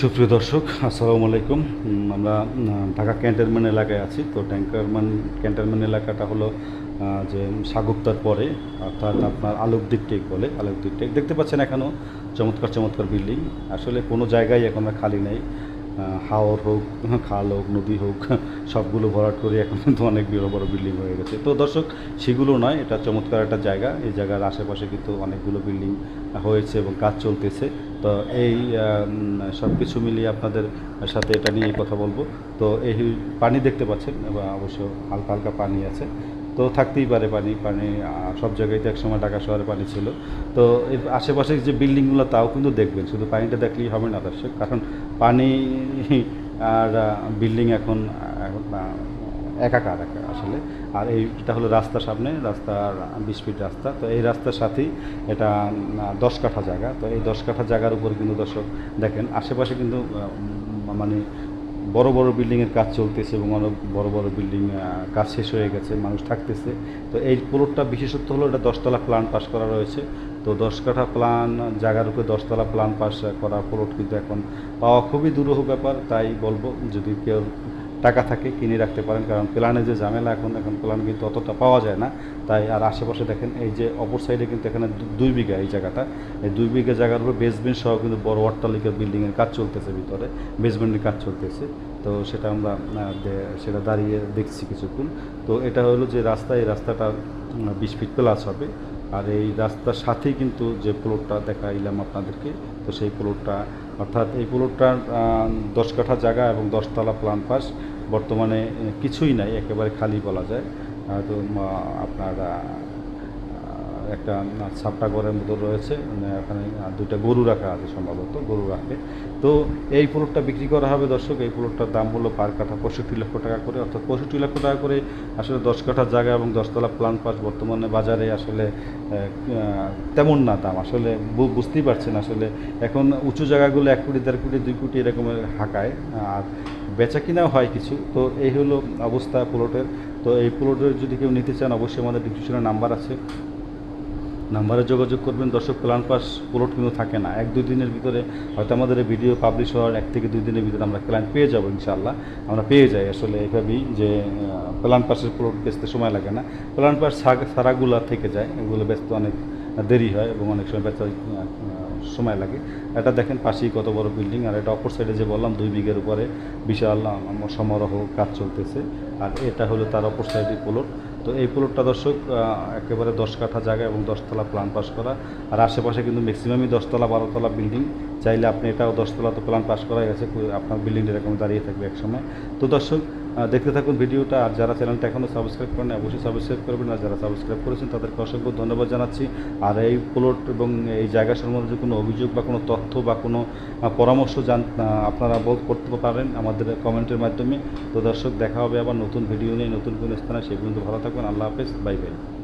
সুপ্রিয় দর্শক, আসসালামু আলাইকুম। আমরা ঢাকা ক্যান্টনমেন্ট এলাকায় আছি। তো ট্যাঙ্কারম্যান ক্যান্টনমেন্ট এলাকাটা হলো যে সাগুপ্তার পরে, অর্থাৎ আপনার আলোক টেক বলে আলোক দিকটেক দেখতে পাচ্ছেন এখনও চমৎকার চমৎকার বিল্ডিং। আসলে কোনো জায়গায় এখন খালি নেই। হাওর হোক খাল হোক, নদী হোক সবগুলো ভরাট করে এখন কিন্তু অনেক বড় বড় বিল্ডিং হয়ে গেছে। তো দর্শক, সেগুলো নয়, এটা চমৎকার একটা জায়গা। এই জায়গার আশেপাশে কিন্তু অনেকগুলো বিল্ডিং হয়েছে এবং কাজ চলতেছে। তো এই সব কিছু মিলিয়ে আপনাদের সাথে এটা নিয়ে কথা বলব। তো এই পানি দেখতে পাচ্ছেন অবশ্য হালকা হালকা পানি আছে। তো থাকতেই পারে পানি পানি সব জায়গায় তো একসময় ঢাকা শহরে পানি ছিল। তো এর আশেপাশে যে বিল্ডিংগুলো তাও কিন্তু দেখবেন শুধু পানিটা দেখলেই হবে না দর্শক কারণ পানি আর বিল্ডিং এখন এখন, একাকার একা আসলে। আর এইটা হলো রাস্তার সামনে রাস্তার বিশ ফিট রাস্তা। তো এই রাস্তার সাথেই এটা দশ কাঠা জায়গা। তো এই দশ কাঠা জায়গার উপর কিন্তু দর্শক দেখেন আশেপাশে কিন্তু মানে বড় বড় বিল্ডিংয়ের কাজ চলতেছে এবং অনেক বড় বড় বিল্ডিং কাজ শেষ হয়ে গেছে, মানুষ থাকতেছে। তো এই প্লটটা বিশেষত্ব হলো এটা দশতলা প্ল্যান পাশ করা রয়েছে। তো দশ কাঠা প্ল্যান জায়গার উপরে দশতলা প্ল্যান পাশ করা প্লট কিন্তু এখন পাওয়া খুবই দুরূহ ব্যাপার, তাই বলব, যদি কেউ টাকা থাকে কিনে রাখতে পারেন, কারণ প্ল্যানে যে ঝামেলা এখন এখন প্ল্যান কিন্তু অতটা পাওয়া যায় না। তাই আর আশেপাশে দেখেন, এই যে অপর সাইডে কিন্তু এখানে দুই বিঘা এই জায়গাটা। এই দুই বিঘা জায়গার উপর বেসমেন্ট সহ কিন্তু বড় অট্টালিকার বিল্ডিংয়ের কাজ চলতেছে ভিতরে বেসমেন্টের কাজ চলতেছে। তো সেটা আমরা সেটা দাঁড়িয়ে দেখছি কিছুক্ষণ। তো এটা হলো যে রাস্তা, এই রাস্তাটা বিশ ফিট প্লাস হবে। আর এই রাস্তার সাথেই কিন্তু যে প্লটটা দেখাইলাম আপনাদেরকে, তো সেই প্লটটা অর্থাৎ এই প্লটটার দশ কাঠা জায়গা এবং দশতলা প্লান পাস। বর্তমানে কিছুই নাই, একেবারে খালি বলা যায়। তো আপনার একটা ঘরের মতো রয়েছে মানে এখানে দুইটা গরু রাখা আছে সম্ভবত, গরু রাখে। তো এই প্লটটা বিক্রি করা হবে দর্শক, এই প্লটটার দাম হলো পার কাঠা পঁয়ষট্টি লক্ষ টাকা করে, অর্থাৎ পঁয়ষট্টি লক্ষ টাকা করে আসলে দশ কাঠা জায়গা এবং দশতলা প্লান পাস বর্তমানে বাজারে আসলে তেমন না দাম। আসলে বুঝতেই পারছেন আসলে এখন উঁচু জায়গাগুলো এক কোটি, দেড় কোটি, দুই কোটি এরকমের হাঁকায়, আর বেচা কিনাও হয় কিছু। তো এই হলো অবস্থা প্লটের। তো এই প্লটের যদি কেউ নিতে চান, অবশ্যই আমাদের ডিসক্রিপশনে নাম্বার আছে। নাম্বারে যোগাযোগ করবেন। দর্শক, প্ল্যান পাস, প্লট কিন্তু থাকে না। এক, দুই দিনের ভিতরে হয়তো আমাদের ভিডিও পাবলিশ হওয়ার এক থেকে দুই দিনের ভিতরে আমরা ক্লায়েন্ট পেয়ে যাব ইনশাল্লাহ আমরা পেয়ে যাই আসলে এভাবেই যে প্ল্যান পাসের প্লট বেচতে সময় লাগে না। প্ল্যান পাস সারাগুলা থেকে যায়। এগুলো বেচতে অনেক দেরি হয় এবং অনেক সময় বেচা সময় লাগে। এটা দেখেন পাশেই কত বড় বিল্ডিং আর এটা অপর সাইডে যে বললাম, দুই বিঘের উপরে বিশাল সমারোহ কাজ চলতেছে। আর এটা হলো তার অপর সাইডে প্লট তো এই প্লটটা দর্শক একেবারে দশ কাঠা জায়গা এবং দশতলা প্ল্যান পাস করা। আর আশেপাশে কিন্তু ম্যাক্সিমামই দশতলা, বারোতলা বিল্ডিং চাইলে আপনি এটাও দশতলা তো প্ল্যান পাস করা গেছে আপনার বিল্ডিংটা এরকম দাঁড়িয়ে থাকবে একসময়। তো দর্শক দেখতে থাকুন ভিডিওটা। আর যারা চ্যানেলটা এখনও সাবস্ক্রাইব করেন অবশ্যই সাবস্ক্রাইব করবেন। আর যারা সাবস্ক্রাইব করেছেন, তাদেরকে অসংখ্য ধন্যবাদ জানাচ্ছি। আর এই প্লট এবং এই জায়গা সম্বন্ধে যে কোনো অভিযোগ বা কোনো তথ্য বা কোনো পরামর্শ জান আপনারা বোধ করতে পারেন আমাদের কমেন্টের মাধ্যমে। তো দর্শক, দেখা হবে আবার নতুন ভিডিও নিয়ে, নতুন কোনো স্থানে। সেগুলো ভালো থাকবেন। আল্লাহ হাফেজ। Bye bye.